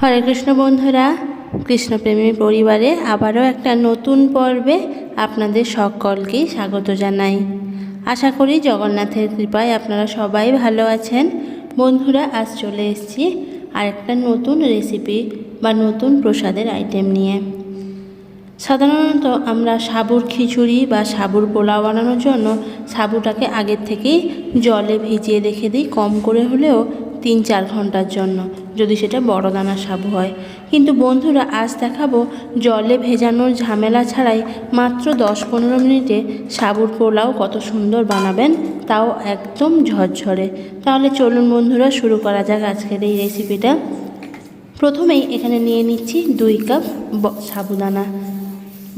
হরে কৃষ্ণ বন্ধুরা, কৃষ্ণপ্রেমী পরিবারে আবারও একটা নতুন পর্বে আপনাদের সকলকেই স্বাগত জানাই। আশা করি জগন্নাথের কৃপায় আপনারা সবাই ভালো আছেন। বন্ধুরা, আজ চলে এসেছি আর একটা নতুন রেসিপি বা নতুন প্রসাদের আইটেম নিয়ে। সাধারণত আমরা সাবুর খিচুড়ি বা সাবুর পোলাও বানানোর জন্য সাবুটাকে আগের থেকেই জলে ভিজিয়ে রেখে দিই কম করে হলেও তিন চার ঘণ্টার জন্য। যদি সেটা বড় দানার সাবু হয়। কিন্তু বন্ধুরা, আজ দেখাবো জলে ভেজানোর ঝামেলা ছাড়াই মাত্র দশ পনেরো মিনিটে সাবুর পোলাও কত সুন্দর বানাবেন, তাও একদম ঝরঝরে। তাহলে চলুন বন্ধুরা, শুরু করা যাক আজকের এই রেসিপিটা প্রথমেই এখানে নিয়ে নিচ্ছি দুই কাপ সাবুদানা।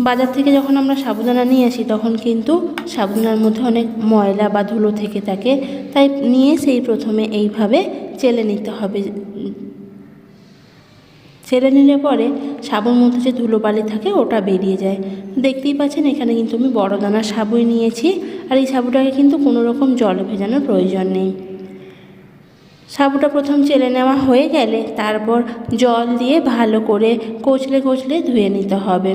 বাজার থেকে যখন আমরা সাবুদানা নিয়ে আসি, তখন কিন্তু সাবুদানার মধ্যে অনেক ময়লা বা ধুলো থেকে থাকে। তাই নিয়ে সেই প্রথমে এইভাবে চেলে নিতে হবে। ছেড়ে নিলে পরে সাবুর মধ্যে যে ধুলোবালি থাকে ওটা বেরিয়ে যায়। দেখতেই পাচ্ছেন, এখানে কিন্তু আমি বড় দানার সাবুই নিয়েছি আর এই সাবুটাকে কিন্তু কোনো রকম জলে ভেজানোর প্রয়োজন নেই। সাবুটা প্রথম চেলে নেওয়া হয়ে গেলে তারপর জল দিয়ে ভালো করে কচলে কচলে ধুয়ে নিতে হবে।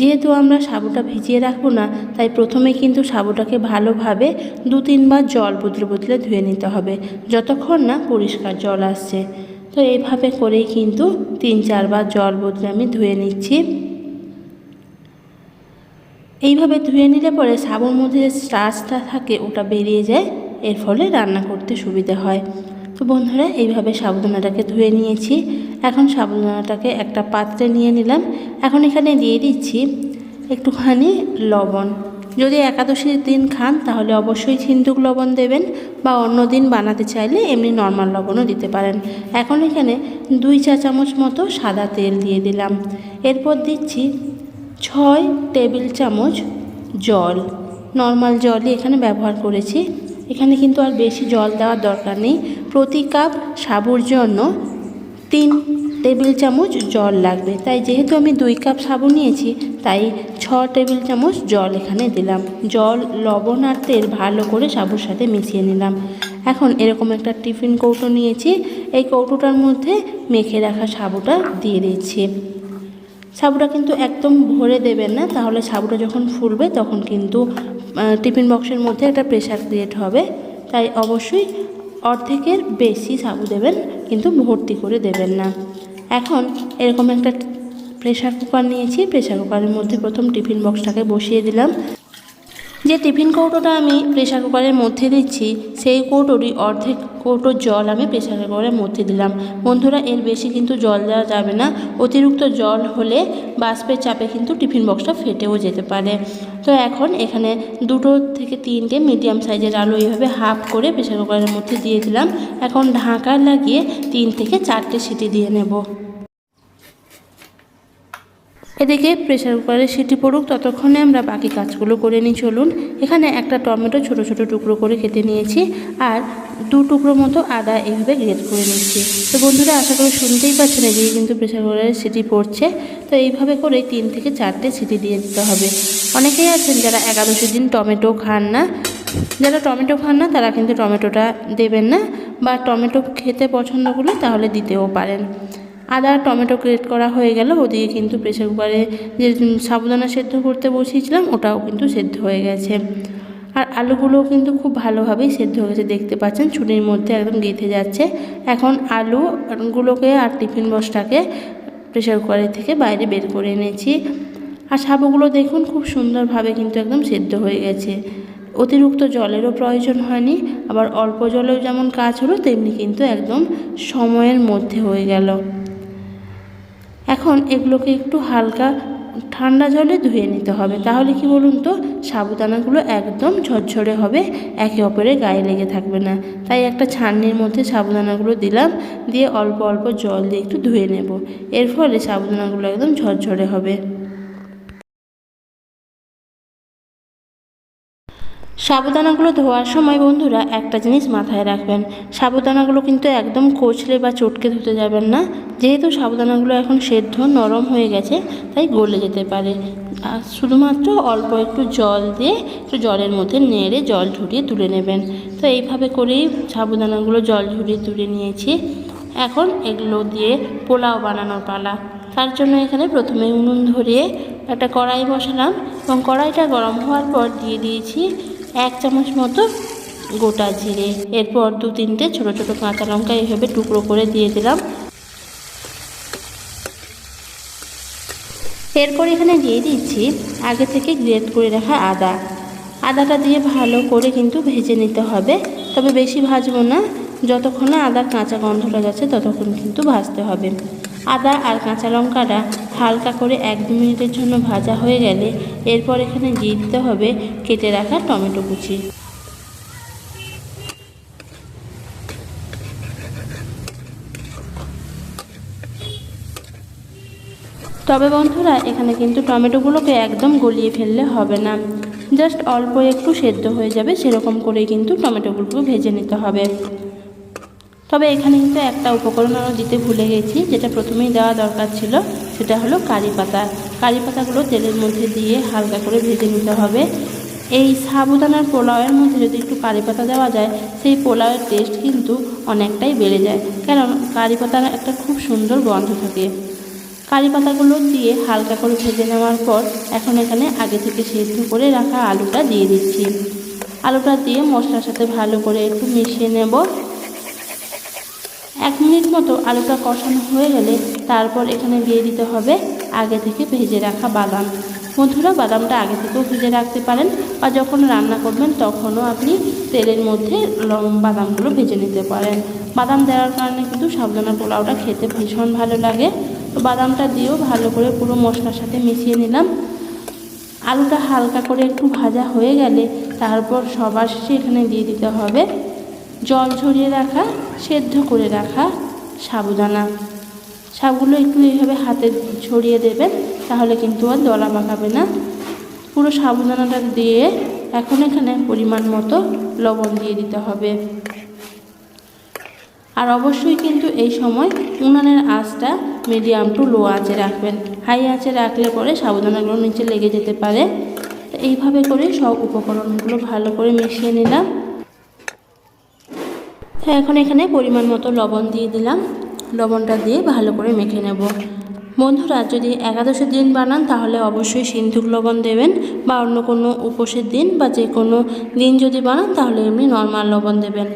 যেহেতু আমরা সাবুটা ভিজিয়ে রাখব না, তাই প্রথমে কিন্তু সাবুটাকে ভালোভাবে দু তিনবার জল বদলে বদলে ধুয়ে নিতে হবে, যতক্ষণ না পরিষ্কার জল আসছে। তো এইভাবে করেই কিন্তু তিন চারবার জল বদলে আমি ধুয়ে নিচ্ছি। এইভাবে ধুয়ে নিলে পরে সাবুর মধ্যে যে স্টার্চটা থাকে ওটা বেরিয়ে যায়, এর ফলে রান্না করতে সুবিধা হয়। তো বন্ধুরা, এইভাবে সাবুদানাটাকে ধুয়ে নিয়েছি। এখন সাবুদানাটাকে একটা পাত্রে নিয়ে নিলাম। এখন এখানে দিয়ে দিচ্ছি একটুখানি লবণ। যদি একাদশীর দিন খান, তাহলে অবশ্যই ছিন্দুক লবণ দেবেন বা অন্য দিন বানাতে চাইলে এমনি নর্মাল লবণও দিতে পারেন। এখন এখানে দুই চা চামচ মতো সাদা তেল দিয়ে দিলাম। এরপর দিচ্ছি ছয় টেবিল চামচ জল। নর্মাল জলই এখানে ব্যবহার করেছি। এখানে কিন্তু আর বেশি জল দেওয়ার দরকার নেই। প্রতি কাপ সাবুর জন্য তিন টেবিল চামচ জল লাগবে। তাই যেহেতু আমি দুই কাপ সাবু নিয়েছি, তাই ছ টেবিল চামচ জল এখানে দিলাম। জল, লবণ আর তেল ভালো করে সাবুর সাথে মিশিয়ে নিলাম। এখন এরকম একটা টিফিন কৌটো নিয়েছি। এই কৌটোটার মধ্যে মেখে রাখা সাবুটা দিয়ে দিচ্ছি। সাবুটা কিন্তু একদম ভরে দেবেন না, তাহলে সাবুটা যখন ফুলবে তখন কিন্তু টিফিন বক্সের মধ্যে একটা প্রেশার ক্রিয়েট হবে। তাই অবশ্যই অর্ধেকের বেশি সাবু দেবেন, কিন্তু ভর্তি করে দেবেন না। এখন এরকম একটা প্রেশার কুকার নিয়েছি। প্রেশার কুকারের মধ্যে প্রথম টিফিন বক্সটাকে বসিয়ে দিলাম। যে টিফিন কৌটোটা আমি প্রেশার কুকারের মধ্যে দিচ্ছি, সেই কৌটোরই অর্ধেক কৌটোর জল আমি প্রেশার কুকারের মধ্যে দিলাম। বন্ধুরা, এর বেশি কিন্তু জল দেওয়া যাবে না। অতিরিক্ত জল হলে বাষ্পের চাপে কিন্তু টিফিন বক্সটা ফেটেও যেতে পারে। তো এখন এখানে দুটো থেকে তিনটে মিডিয়াম সাইজের আলু এইভাবে হাফ করে প্রেশার কুকারের মধ্যে দিয়ে দিলাম। এখন ঢাকা লাগিয়ে তিন থেকে চারটে সিটি দিয়ে নেব। এদিকে প্রেশার কুকারে সিটি পড়ুক, ততক্ষণে আমরা বাকি কাজগুলো করে নিই। চলুন, এখানে একটা টমেটো ছোট ছোট টুকরো করে কেটে নিয়েছি আর দু টুকরো মতো আদা এইভাবে গ্রেট করে নিচ্ছি। তো বন্ধুরা, আশা করি শুনতেই পাচ্ছেন, এদিকে কিন্তু প্রেশার কুকারে সিটি পড়ছে। তো এইভাবে করে তিন থেকে চারটে সিটি দিয়ে দিতে হবে। অনেকেই আছেন যারা একাদশী দিন টমেটো খান না। যারা টমেটো খান না, তারা কিন্তু টমেটোটা দেবেন না বা টমেটো খেতে পছন্দ করলে তাহলে দিতেও পারেন। আদা, টমেটো গ্রেট করা হয়ে গেল। ওদিকে কিন্তু প্রেসার কুকারে যে সাবুদানা সেদ্ধ করতে বসিয়েছিলাম, ওটাও কিন্তু সেদ্ধ হয়ে গেছে। আর আলুগুলোও কিন্তু খুব ভালোভাবেই সেদ্ধ হয়ে গেছে, দেখতে পাচ্ছেন ছুরির মধ্যে একদম গেঁথে যাচ্ছে। এখন আলুগুলোকে আর টিফিন বক্সটাকে প্রেসার কুকারের থেকে বাইরে বের করে এনেছি। আর সাবুগুলো দেখুন, খুব সুন্দরভাবে কিন্তু একদম সেদ্ধ হয়ে গেছে। অতিরিক্ত জলেরও প্রয়োজন হয়নি, আবার অল্প জলেও যেমন কাজ হলো, তেমনি কিন্তু একদম সময়ের মধ্যে হয়ে গেল। এখন এগুলোকে একটু হালকা ঠান্ডা জলে ধুয়ে নিতে হবে। তাহলে কি বলুন তো? সাবুদানাগুলো একদম ঝরঝরে হবে, একে অপরের গায়ে লেগে থাকবে না। তাই একটা ছান্নির মধ্যে সাবুদানাগুলো দিলাম, দিয়ে অল্প অল্প জল দিয়ে একটু ধুয়ে নেব। এর ফলে সাবুদানাগুলো একদম ঝরঝরে হবে। সাবুদানাগুলো ধোয়ার সময় বন্ধুরা একটা জিনিস মাথায় রাখবেন। সাবুদানাগুলো কিন্তু একদম কচলে বা চটকে ধুতে যাবেন না। যেহেতু সাবুদানাগুলো এখন সেদ্ধ নরম হয়ে গেছে, তাই গলে যেতে পারে। আর শুধুমাত্র অল্প একটু জল দিয়ে একটু জলের মধ্যে নেড়ে জল ঝরিয়ে তুলে নেবেন। তো এইভাবে করেই সাবুদানাগুলো জল ঝরিয়ে তুলে নিয়েছি। এখন এগুলো দিয়ে পোলাও বানানোর পালা। তার জন্য এখানে প্রথমে উনুন ধরিয়ে একটা কড়াই বসালাম এবং কড়াইটা গরম হওয়ার পর দিয়ে দিয়েছি এক চামচ মতো গোটা জিরে। এরপর দু তিনটে ছোটো ছোটো কাঁচা লঙ্কা এইভাবে টুকরো করে দিয়ে দিলাম। এরপর এখানে দিয়ে দিচ্ছি আগে থেকে গ্রেট করে রাখা আদা। আদাটা দিয়ে ভালো করে কিন্তু ভেজে নিতে হবে। তবে বেশি ভাজবো না। যতক্ষণ আদার কাঁচা গন্ধটা যাচ্ছে, ততক্ষণ কিন্তু ভাজতে হবে। আদা আর কাঁচা লঙ্কাটা হালকা করে এক দু মিনিটের জন্য ভাজা হয়ে গেলে এরপর এখানে দিয়ে দিতে হবে কেটে রাখা টমেটো কুচি। তবে বন্ধুরা, এখানে কিন্তু টমেটোগুলোকে একদম গলিয়ে ফেললে হবে না। জাস্ট অল্প একটু সেদ্ধ হয়ে যাবে, সেরকম করেই কিন্তু টমেটোগুলোকে ভেজে নিতে হবে। তবে এখানে কিন্তু একটা উপকরণ আমরা দিতে ভুলে গেছি, যেটা প্রথমেই দেওয়া দরকার ছিল। সেটা হলো কারি পাতা। কারি পাতাগুলো তেলের মধ্যে দিয়ে হালকা করে ভেজে নিতে হবে। এই সাবুদানার পোলাওয়ের মধ্যে যদি একটু কারি পাতা দেওয়া যায়, সেই পোলাওয়ের টেস্ট কিন্তু অনেকটাই বেড়ে যায়। কারণ কারি পাতার একটা খুব সুন্দর গন্ধ থাকে। কারি পাতাগুলো দিয়ে হালকা করে ভেজে নেওয়ার পর এখন এখানে আগে থেকে সেদ্ধ করে রাখা আলুটা দিয়ে দিচ্ছি। আলুটা দিয়ে মশলার সাথে ভালো করে একটু মিশিয়ে নেব। এক মিনিট মতো আলুটা কষানো হয়ে গেলে তারপর এখানে দিয়ে দিতে হবে আগে থেকে ভেজে রাখা বাদাম। বন্ধুরা, বাদামটা আগে থেকেও ভেজে রাখতে পারেন বা যখন রান্না করবেন তখনও আপনি তেলের মধ্যে বাদামগুলো ভেজে নিতে পারেন। বাদাম দেওয়ার কারণে কিন্তু সাবধানা পোলাওটা খেতে ভীষণ ভালো লাগে। তো বাদামটা দিয়েও ভালো করে পুরো মশলার সাথে মিশিয়ে নিলাম। আলুটা হালকা করে একটু ভাজা হয়ে গেলে তারপর সবার শেষে এখানে দিয়ে দিতে হবে জল রাখা, সেদ্ধ করে রাখা সাবুদানা। সাবগুলো একটু এইভাবে হাতে ছড়িয়ে দেবেন, তাহলে কিন্তু আর দলা পাকাবে না। পুরো সাবুদানাটা দিয়ে এখন এখানে পরিমাণ মতো লবণ দিয়ে দিতে হবে। আর অবশ্যই কিন্তু এই সময় উনানের আঁচটা মিডিয়াম টু লো আঁচে রাখবেন। হাই আঁচে রাখলে পরে সাবুদানাগুলো নিচে লেগে যেতে পারে। এইভাবে করে সব উপকরণগুলো ভালো করে মিশিয়ে নিলাম। হ্যাঁ এখন এখানে পরিমাণ মতো লবণ দিয়ে দিলাম। লবণটা দিয়ে ভালো করে মেখে নেব। বন্ধুরা, যদি একাদশের দিন বানান, তাহলে অবশ্যই সিন্ধুক লবণ দেবেন বা অন্য কোনো উপোসের দিন বা যে কোনো দিন যদি বানান, তাহলে এমনি নর্মাল লবণ দেবেন।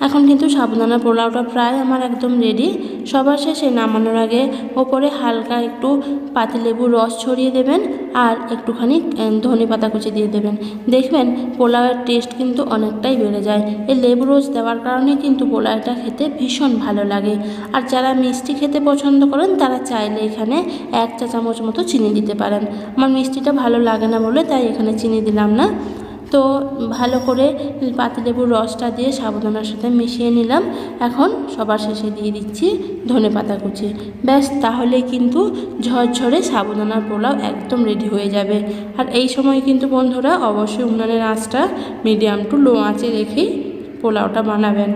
এখন কিন্তু সাবুদানা পোলাওটা প্রায় আমার একদম রেডি সবার শেষে নামানোর আগে ওপরে হালকা একটু পাতিলেবুর রস ছড়িয়ে দেবেন আর একটুখানি ধনে পাতা কুচি দিয়ে দেবেন। দেখবেন পোলাওয়ের টেস্ট কিন্তু অনেকটাই বেড়ে যায়। এই লেবু রস দেওয়ার কারণে কিন্তু পোলাওটা খেতে ভীষণ ভালো লাগে। আর যারা মিষ্টি খেতে পছন্দ করেন, তারা চাইলে এখানে এক চা চামচ মতো চিনি দিতে পারেন। আমার মিষ্টিটা ভালো লাগে না বলে তাই এখানে চিনি দিলাম না। তো ভালো করে পাতিলেবুর রসটা দিয়ে সাবধানার সাথে মিশিয়ে নিলাম। এখন সবার শেষে দিয়ে দিচ্ছি ধনে পাতা কুচি। ব্যাস, তাহলে কিন্তু ঝরঝরে সাবধানার পোলাও একদম রেডি হয়ে যাবে। আর এই সময় কিন্তু বন্ধুরা অবশ্যই উনানের আঁচটা মিডিয়াম টু লো আঁচে রেখেই পোলাওটা বানাবেন।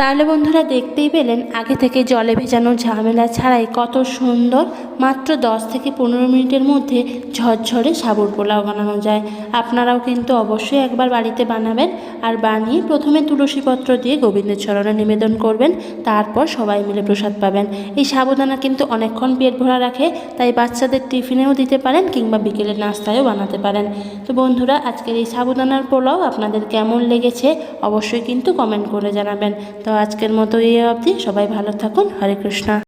তাহলে বন্ধুরা দেখতেই পেলেন, আগে থেকে জলে ভেজানো ঝামেলা ছাড়াই কত সুন্দর, মাত্র দশ থেকে পনেরো মিনিটের মধ্যে ঝরঝরে সাবুর পোলাও বানানো যায়। আপনারাও কিন্তু অবশ্যই একবার বাড়িতে বানাবেন আর বানিয়ে প্রথমে তুলসীপত্র দিয়ে গোবিন্দের চরণে নিবেদন করবেন, তারপর সবাই মিলে প্রসাদ পাবেন। এই সাবুদানা কিন্তু অনেকক্ষণ পেট ভরা রাখে, তাই বাচ্চাদের টিফিনেও দিতে পারেন কিংবা বিকেলের নাস্তায়ও বানাতে পারেন। তো বন্ধুরা, আজকের এই সাবুদানার পোলাও আপনাদের কেমন লেগেছে অবশ্যই কিন্তু কমেন্ট করে জানাবেন। তো আজকের মতো এই অবধি। সবাই ভালো থাকুন। হরে কৃষ্ণা।